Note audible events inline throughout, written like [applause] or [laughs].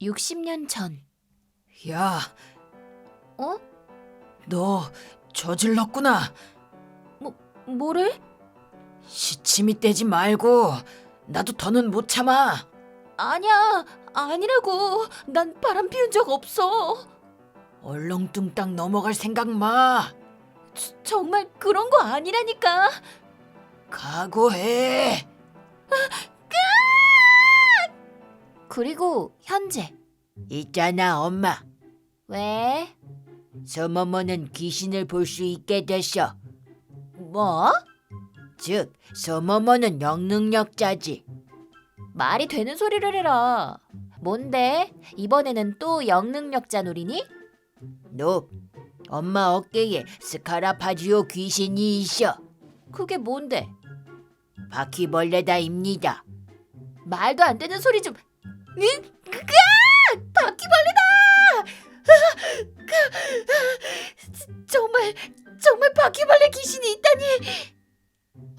60년 전. 야, 어? 너 저질렀구나. 뭐를? 시침이 떼지 말고 나도 더는 못 참아. 아니야, 아니라고. 난 바람 피운 적 없어. 얼렁뚱땅 넘어갈 생각 마. 정말 그런 거 아니라니까. 각오해. 그리고 현재. 있잖아, 엄마. 왜? 서머머는 귀신을 볼 수 있게 됐어. 뭐? 즉, 서머머는 영능력자지. 말이 되는 소리를 해라. 뭔데? 이번에는 또 영능력자 놀이니? 너, 엄마 어깨에 스카라파지오 귀신이 있어. 그게 뭔데? 바퀴벌레다입니다. 말도 안 되는 소리 좀. 응? 그가 바퀴벌레다! 정말 정말 바퀴벌레 귀신이 있다니.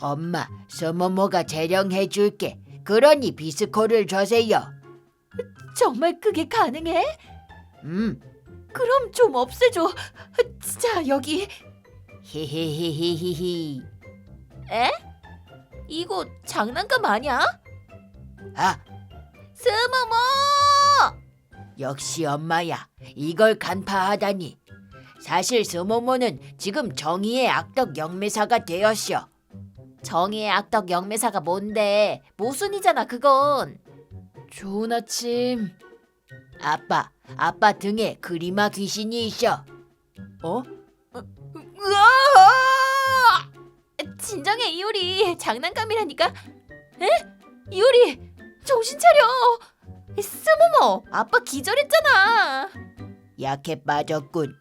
엄마, 서머머가 재령해 줄게. 그러니 비스코를 줘세요. 정말 그게 가능해? 음, 그럼 좀 없애줘. 자 여기. 히히히히히히. 에? 이거 장난감 아니야? 아, 스모모! 역시 엄마야. 이걸 간파하다니. 사실 서머머는 지금 정의의 악덕 영매사가 되었어. 정의의 악덕 영매사가 뭔데? 모순이잖아 그건. 좋은 아침. 아빠, 아빠 등에 그리마 귀신이 있어. 어? 으아! 진정해 이효리 장난감이라니까 에? 이효리 정신 차려. 스모모 아빠 기절했잖아. 약해 빠졌군.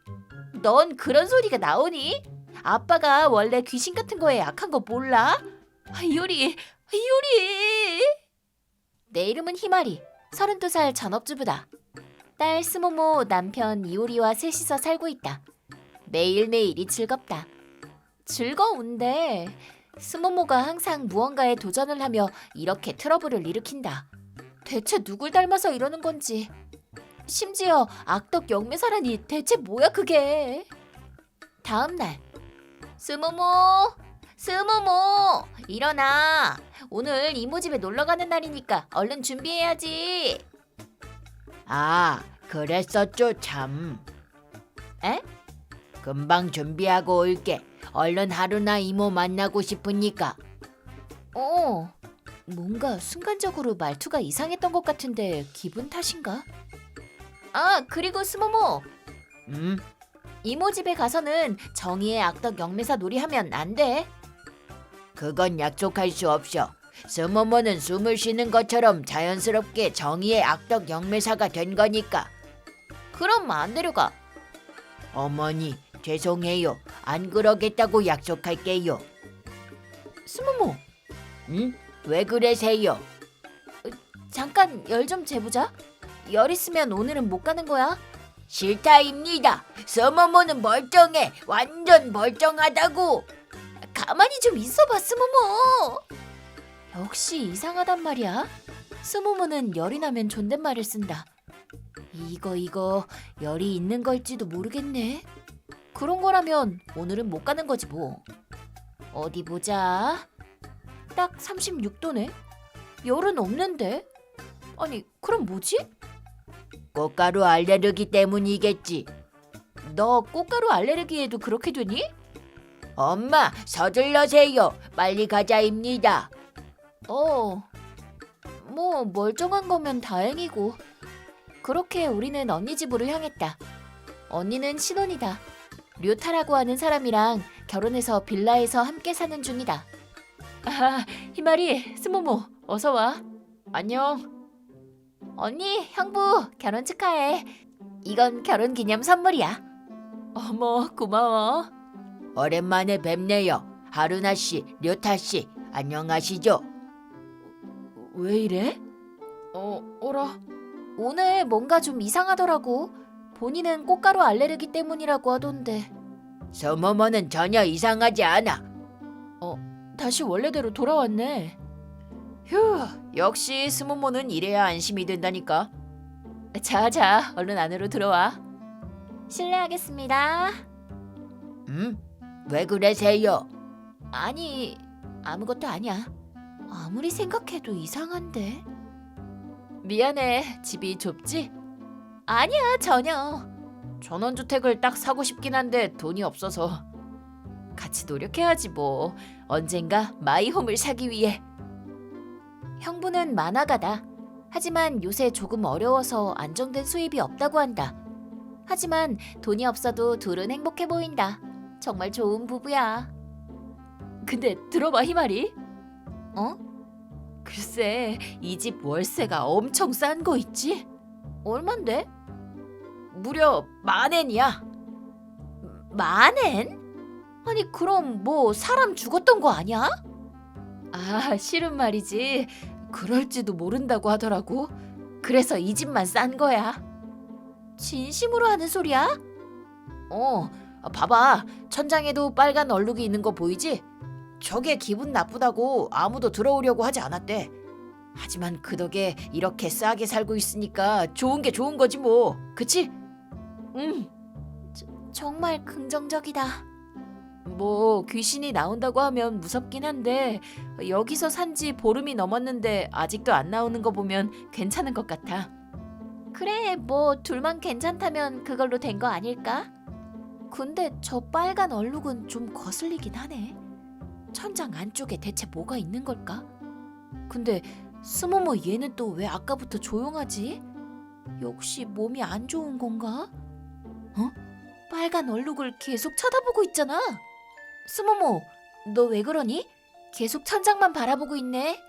넌 그런 소리가 나오니? 아빠가 원래 귀신 같은 거에 약한 거 몰라? 아, 이효리 이효리. 내 이름은 희마리. 32살 전업주부다. 딸 스모모 남편 이효리와 셋이서 살고 있다. 매일매일이 즐겁다. 즐거운데 스모모가 항상 무언가에 도전을 하며 이렇게 트러블을 일으킨다. 대체 누굴 닮아서 이러는 건지. 심지어 악덕 영매사라니 대체 뭐야 그게. 다음 날 스모모 스모모 일어나 오늘 이모 집에 놀러 가는 날이니까 얼른 준비해야지. 아, 그랬었죠, 참. 에? 금방 준비하고 올게. 얼른 하루나 이모 만나고 싶으니까. 어 뭔가 순간적으로 말투가 이상했던 것 같은데 기분 탓인가? 아 그리고 스모모 음, 이모 집에 가서는 정의의 악덕 영매사 놀이하면 안 돼. 그건 약속할 수 없어. 스모모는 숨을 쉬는 것처럼 자연스럽게 정의의 악덕 영매사가 된 거니까. 그럼 안 데려가. 어머니, 죄송해요. 안 그러겠다고 약속할게요. 스모모 응? 왜 그러세요? 잠깐 열 좀 재보자. 열 있으면 오늘은 못 가는 거야. 싫다입니다. 스모모는 멀쩡해. 완전 멀쩡하다고. 가만히 좀 있어봐 스모모. 역시 이상하단 말이야. 스모모는 열이 나면 존댓말을 쓴다. 이거 이거 열이 있는 걸지도 모르겠네. 그런 거라면 오늘은 못 가는 거지 뭐. 어디 보자. 딱 36도네. 열은 없는데. 아니 그럼 뭐지? 꽃가루 알레르기 때문이겠지. 너 꽃가루 알레르기에도 그렇게 되니? 엄마, 서둘러세요. 빨리 가자입니다. 어. 뭐 멀쩡한 거면 다행이고. 그렇게 우리는 언니 집으로 향했다. 언니는 신혼이다. 류타라고 하는 사람이랑 결혼해서 빌라에서 함께 사는 중이다. 아, 희마리, 스모모, 어서 와. 안녕. 언니, 형부, 결혼 축하해. 이건 결혼 기념 선물이야. 어머, 고마워. 오랜만에 뵙네요. 하루나 씨, 료타 씨, 안녕하시죠? 왜 이래? 어, 어라. 오늘 뭔가 좀 이상하더라고. 본인은 꽃가루 알레르기 때문이라고 하던데. 서머머는 전혀 이상하지 않아. 다시 원래대로 돌아왔네. 휴, 역시 스모모는 이래야 안심이 된다니까. 자자, 얼른 안으로 들어와. 실례하겠습니다. 음? 왜 그러세요? 아니, 아무것도 아니야. 아무리 생각해도 이상한데. 미안해, 집이 좁지? 아니야, 전혀. 전원주택을 딱 사고 싶긴 한데 돈이 없어서. 같이 노력해야지 뭐. 언젠가 마이홈을 사기 위해. 형부는 만화가다. 하지만 요새 조금 어려워서 안정된 수입이 없다고 한다. 하지만 돈이 없어도 둘은 행복해 보인다. 정말 좋은 부부야. 근데 들어봐 희말이. 어? 글쎄 이 집 월세가 엄청 싼 거 있지? 얼만데? 무려 만엔이야. 만엔? 아니 그럼 뭐 사람 죽었던 거 아니야? 아 실은 말이지. 그럴지도 모른다고 하더라고. 그래서 이 집만 싼 거야. 진심으로 하는 소리야? 어, 봐봐. 천장에도 빨간 얼룩이 있는 거 보이지? 저게 기분 나쁘다고 아무도 들어오려고 하지 않았대. 하지만 그 덕에 이렇게 싸게 살고 있으니까 좋은 게 좋은 거지 뭐. 그치? 응. 정말 긍정적이다. 뭐 귀신이 나온다고 하면 무섭긴 한데 여기서 산 지 보름이 넘었는데 아직도 안 나오는 거 보면 괜찮은 것 같아. 그래, 뭐 둘만 괜찮다면 그걸로 된 거 아닐까? 근데 저 빨간 얼룩은 좀 거슬리긴 하네. 천장 안쪽에 대체 뭐가 있는 걸까? 근데 스모모 얘는 또 왜 아까부터 조용하지? 역시 몸이 안 좋은 건가? 어? 빨간 얼룩을 계속 쳐다보고 있잖아. 스모모, 너 왜 그러니? 계속 천장만 바라보고 있네.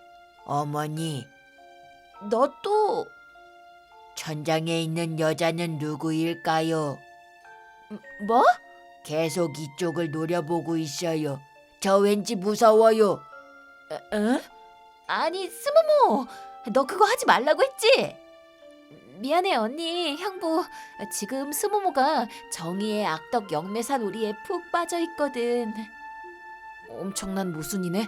어머니, 너 또 천장에 있는 여자는 누구일까요? 뭐? 계속 이쪽을 노려보고 있어요. 저 왠지 무서워요. 에? 아니 스모모 너 그거 하지 말라고 했지? 미안해 언니. 형부. 지금 스모모가 정의의 악덕 영매사 놀이에 푹 빠져 있거든. 엄청난 모순이네.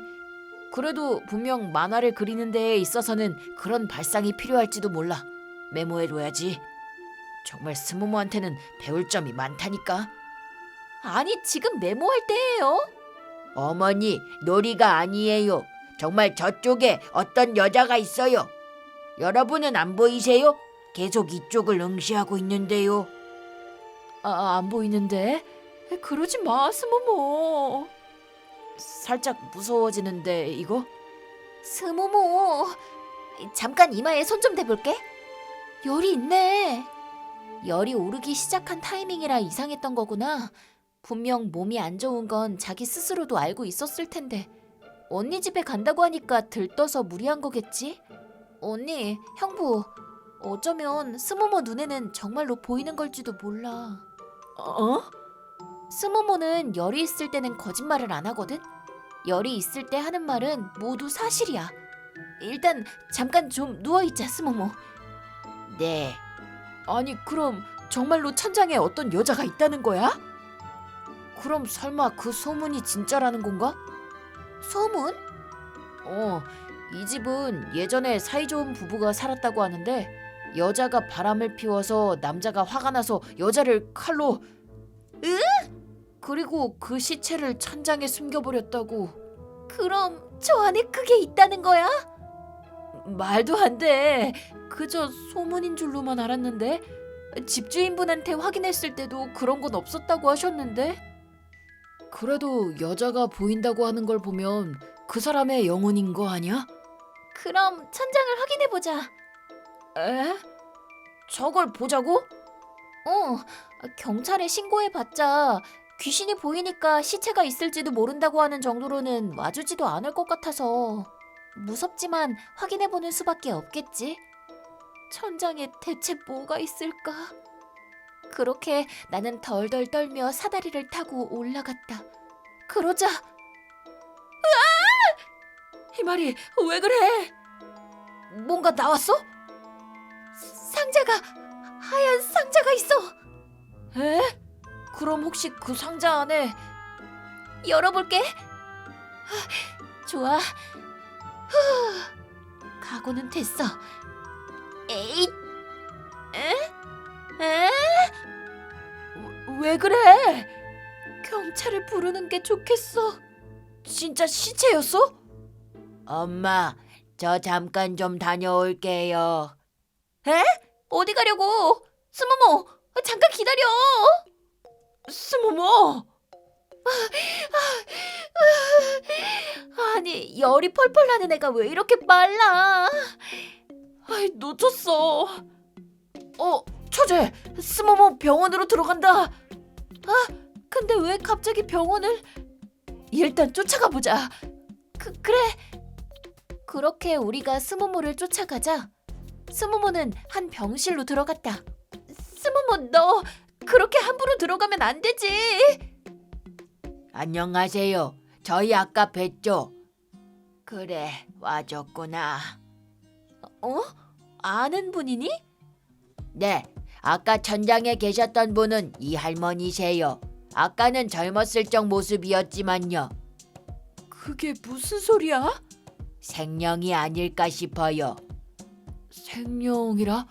그래도 분명 만화를 그리는 데에 있어서는 그런 발상이 필요할지도 몰라. 메모해둬야지. 정말 스모모한테는 배울 점이 많다니까. 아니 지금 메모할 때예요? 어머니, 놀이가 아니에요. 정말 저쪽에 어떤 여자가 있어요. 여러분은 안 보이세요? 계속 이쪽을 응시하고 있는데요. 아, 안 보이는데? 그러지 마, 스모모. 살짝 무서워지는데 이거? 스모모, 잠깐 이마에 손 좀 대볼게. 열이 있네. 열이 오르기 시작한 타이밍이라 이상했던 거구나. 분명 몸이 안 좋은 건 자기 스스로도 알고 있었을 텐데. 언니 집에 간다고 하니까 들떠서 무리한 거겠지? 언니, 형부, 어쩌면 스모모 눈에는 정말로 보이는 걸지도 몰라. 어? 스모모는 열이 있을 때는 거짓말을 안 하거든. 열이 있을 때 하는 말은 모두 사실이야. 일단 잠깐 좀 누워 있자, 스모모. 네, 아니 그럼 정말로 천장에 어떤 여자가 있다는 거야? 그럼 설마 그 소문이 진짜라는 건가? 소문? 어, 이 집은 예전에 사이좋은 부부가 살았다고 하는데 여자가 바람을 피워서 남자가 화가 나서 여자를 칼로 으? 그리고 그 시체를 천장에 숨겨버렸다고. 그럼 저 안에 그게 있다는 거야? 말도 안 돼. 그저 소문인 줄로만 알았는데 집주인분한테 확인했을 때도 그런 건 없었다고 하셨는데 그래도 여자가 보인다고 하는 걸 보면 그 사람의 영혼인 거 아니야? 그럼 천장을 확인해 보자. 에? 저걸 보자고? 어, 경찰에 신고해 봤자 귀신이 보이니까 시체가 있을지도 모른다고 하는 정도로는 와주지도 않을 것 같아서 무섭지만 확인해 보는 수밖에 없겠지. 천장에 대체 뭐가 있을까? 그렇게 나는 덜덜 떨며 사다리를 타고 올라갔다. 그러자 으아! 희말이 왜 그래? 뭔가 나왔어? 상자가 하얀 상자가 있어. 에? 그럼 혹시 그 상자 안에 열어볼게. 하, 좋아. 후, 각오는 됐어. 에잇! 에? 에? 왜 그래? 경찰을 부르는 게 좋겠어. 진짜 시체였어? 엄마, 저 잠깐 좀 다녀올게요. 어디 가려고? 스모모, 잠깐 기다려. 스모모. 아니 열이 펄펄 나는 애가 왜 이렇게 빨라? 아이 놓쳤어. 어, 처제, 스모모 병원으로 들어간다. 아, 근데 왜 갑자기 병원을? 일단 쫓아가 보자. 그 그래. 그렇게 우리가 스모모를 쫓아가자. 스모모는 한 병실로 들어갔다. 스모모 너 그렇게 함부로 들어가면 안 되지. 안녕하세요. 저희 아까 뵀죠? 그래, 와줬구나. 어? 아는 분이니? 네, 아까 천장에 계셨던 분은 이 할머니세요. 아까는 젊었을 적 모습이었지만요. 그게 무슨 소리야? 생령이 아닐까 싶어요. 생명이라?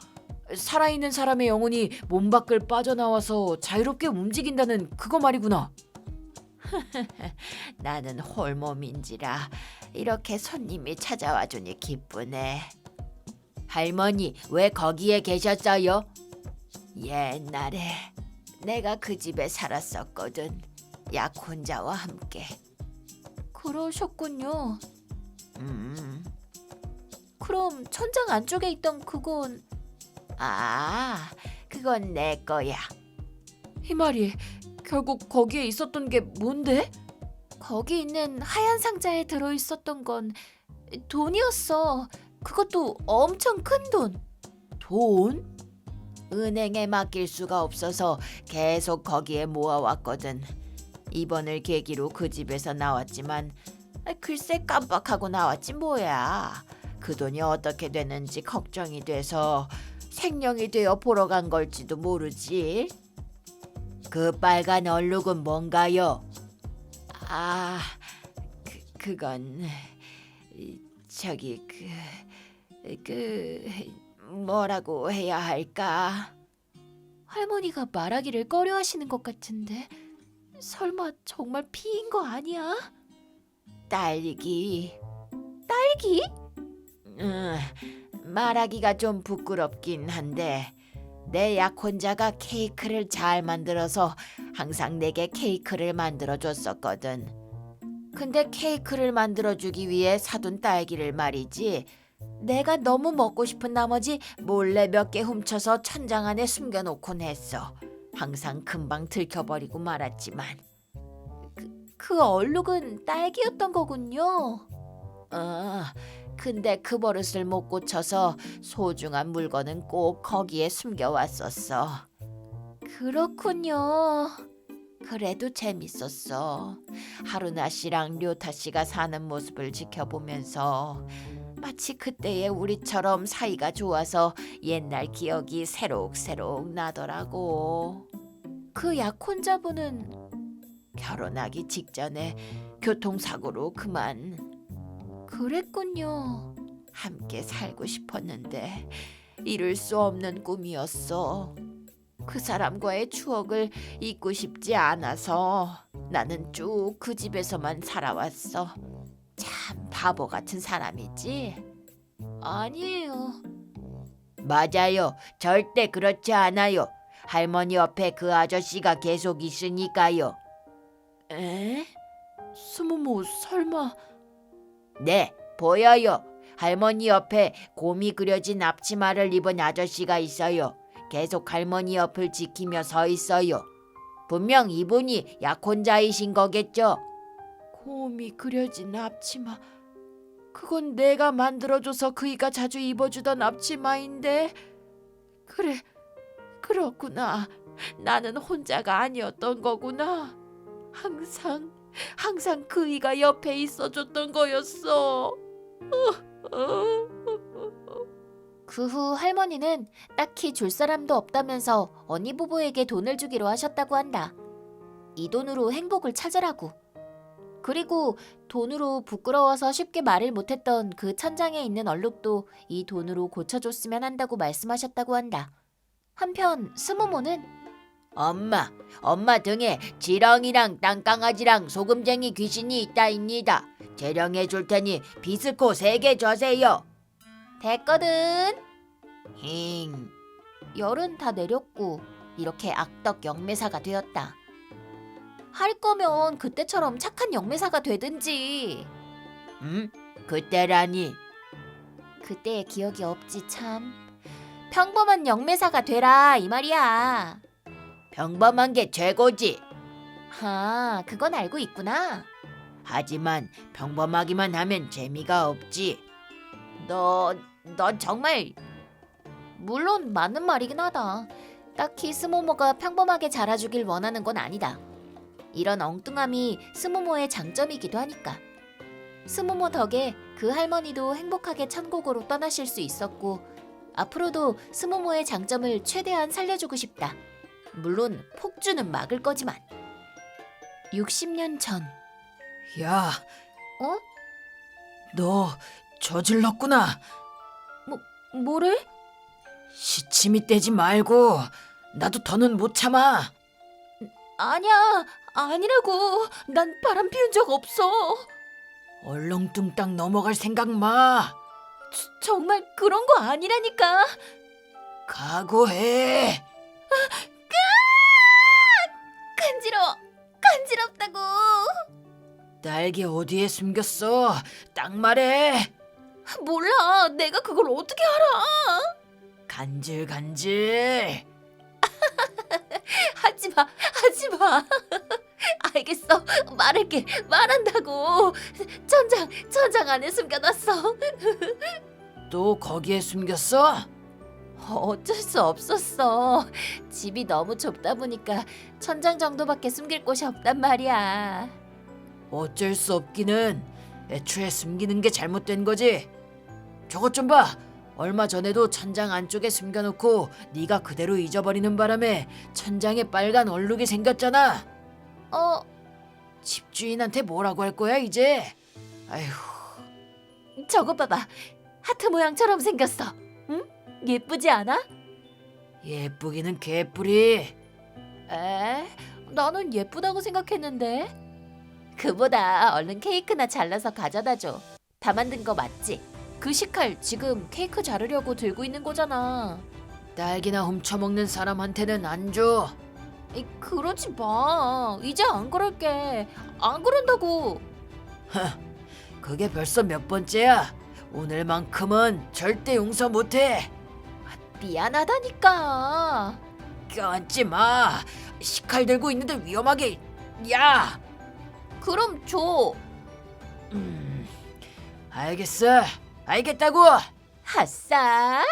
살아있는 사람의 영혼이 몸 밖을 빠져나와서 자유롭게 움직인다는 그거 말이구나. [laughs] 나는 홀몸인지라 이렇게 손님이 찾아와 주니 기쁘네. 할머니, 왜 거기에 계셨어요? 옛날에 내가 그 집에 살았었거든. 약혼자와 함께. 그러셨군요. 음. 그럼 천장 안쪽에 있던 그건 아, 그건 내 거야. 희말이 결국 거기에 있었던 게 뭔데? 거기 있는 하얀 상자에 들어 있었던 건 돈이었어. 그것도 엄청 큰 돈. 돈? 은행에 맡길 수가 없어서 계속 거기에 모아왔거든. 이번을 계기로 그 집에서 나왔지만 아, 글쎄 깜빡하고 나왔지 뭐야. 그 돈이 어떻게 되는지 걱정이 돼서 생령이 되어 보러 간 걸지도 모르지. 그 빨간 얼룩은 뭔가요? 아, 그, 그건 이, 저기 그, 그 뭐라고 해야 할까? 할머니가 말하기를 꺼려하시는 것 같은데 설마 정말 피인 거 아니야? 딸기. 딸기? 음, 말하기가 좀 부끄럽긴 한데 내 약혼자가 케이크를 잘 만들어서 항상 내게 케이크를 만들어 줬었거든. 근데 케이크를 만들어 주기 위해 사둔 딸기를 말이지. 내가 너무 먹고 싶은 나머지 몰래 몇 개 훔쳐서 천장 안에 숨겨 놓곤 했어. 항상 금방 들켜버리고 말았지만. 그 얼룩은 딸기였던 거군요. 어, 근데 그 버릇을 못 고쳐서 소중한 물건은 꼭 거기에 숨겨왔었어. 그렇군요. 그래도 재밌었어. 하루나 씨랑 료타 씨가 사는 모습을 지켜보면서 마치 그때의 우리처럼 사이가 좋아서 옛날 기억이 새록새록 나더라고. 그 약혼자분은 결혼하기 직전에 교통사고로 그만 그랬군요. 함께 살고 싶었는데 이룰 수 없는 꿈이었어. 그 사람과의 추억을 잊고 싶지 않아서 나는 쭉 그 집에서만 살아왔어. 참 바보 같은 사람이지? 아니에요. 맞아요. 절대 그렇지 않아요. 할머니 옆에 그 아저씨가 계속 있으니까요. 에? 스모모 설마 네, 보여요. 할머니 옆에 곰이 그려진 앞치마를 입은 아저씨가 있어요. 계속 할머니 옆을 지키며 서 있어요. 분명 이분이 약혼자이신 거겠죠? 곰이 그려진 앞치마. 그건 내가 만들어줘서 그이가 자주 입어주던 앞치마인데. 그래, 그렇구나. 나는 혼자가 아니었던 거구나. 항상, 항상 그이가 옆에 있어줬던 거였어. 그 후 할머니는 딱히 줄 사람도 없다면서 언니 부부에게 돈을 주기로 하셨다고 한다. 이 돈으로 행복을 찾으라고. 그리고 돈으로 부끄러워서 쉽게 말을 못했던 그 천장에 있는 얼룩도 이 돈으로 고쳐줬으면 한다고 말씀하셨다고 한다. 한편 스모모는 엄마, 엄마 등에 지렁이랑 땅강아지랑 소금쟁이 귀신이 있다입니다. 재령해 줄 테니 비스코 세 개 줘세요. 됐거든. 힝. 열은 다 내렸고 이렇게 악덕 영매사가 되었다. 할 거면 그때처럼 착한 영매사가 되든지. 음? 그때라니. 그때의 기억이 없지 참. 평범한 영매사가 되라 이 말이야. 평범한 게 최고지. 아, 그건 알고 있구나. 하지만 평범하기만 하면 재미가 없지. 너, 너 정말 물론 맞는 말이긴 하다. 딱히 스모모가 평범하게 자라주길 원하는 건 아니다. 이런 엉뚱함이 스모모의 장점이기도 하니까. 스모모 덕에 그 할머니도 행복하게 천국으로 떠나실 수 있었고 앞으로도 스모모의 장점을 최대한 살려주고 싶다. 물론 폭주는 막을 거지만. 60년 전. 야, 어? 너 저질렀구나. 뭐를? 시침이 떼지 말고 나도 더는 못 참아. 아니야, 아니라고. 난 바람 피운 적 없어. 얼렁뚱땅 넘어갈 생각 마. 정말 그런 거 아니라니까. 각오해. 간지러워. 간지럽다고. 딸기 어디에 숨겼어? 딱 말해. 몰라. 내가 그걸 어떻게 알아? 간질 간질. [laughs] 하지 마. 하지 마. [laughs] 알겠어. 말할게. 말한다고. 천장, 천장 안에 숨겨놨어. [laughs] 또 거기에 숨겼어? 어쩔 수 없었어. 집이 너무 좁다 보니까 천장 정도밖에 숨길 곳이 없단 말이야. 어쩔 수 없기는 애초에 숨기는 게 잘못된 거지. 저것 좀 봐. 얼마 전에도 천장 안쪽에 숨겨놓고 네가 그대로 잊어버리는 바람에 천장에 빨간 얼룩이 생겼잖아. 어, 집주인한테 뭐라고 할 거야 이제? 아휴, 저거 봐봐. 하트 모양처럼 생겼어. 응? 예쁘지 않아? 예쁘기는 개뿔이. 에? 나는 예쁘다고 생각했는데. 그보다 얼른 케이크나 잘라서 가져다 줘. 다 만든 거 맞지? 그 식칼 지금 케이크 자르려고 들고 있는 거잖아. 딸기나 훔쳐먹는 사람한테는 안 줘. 이, 그러지 마. 이제 안 그럴게. 안 그런다고. 그게 벌써 몇 번째야? 오늘만큼은 절대 용서 못해. 미안하다니까. 껴안지 마. 식칼 들고 있는데 위험하게. 야. 그럼 줘. 음. 알겠어. 알겠다고. 아싸.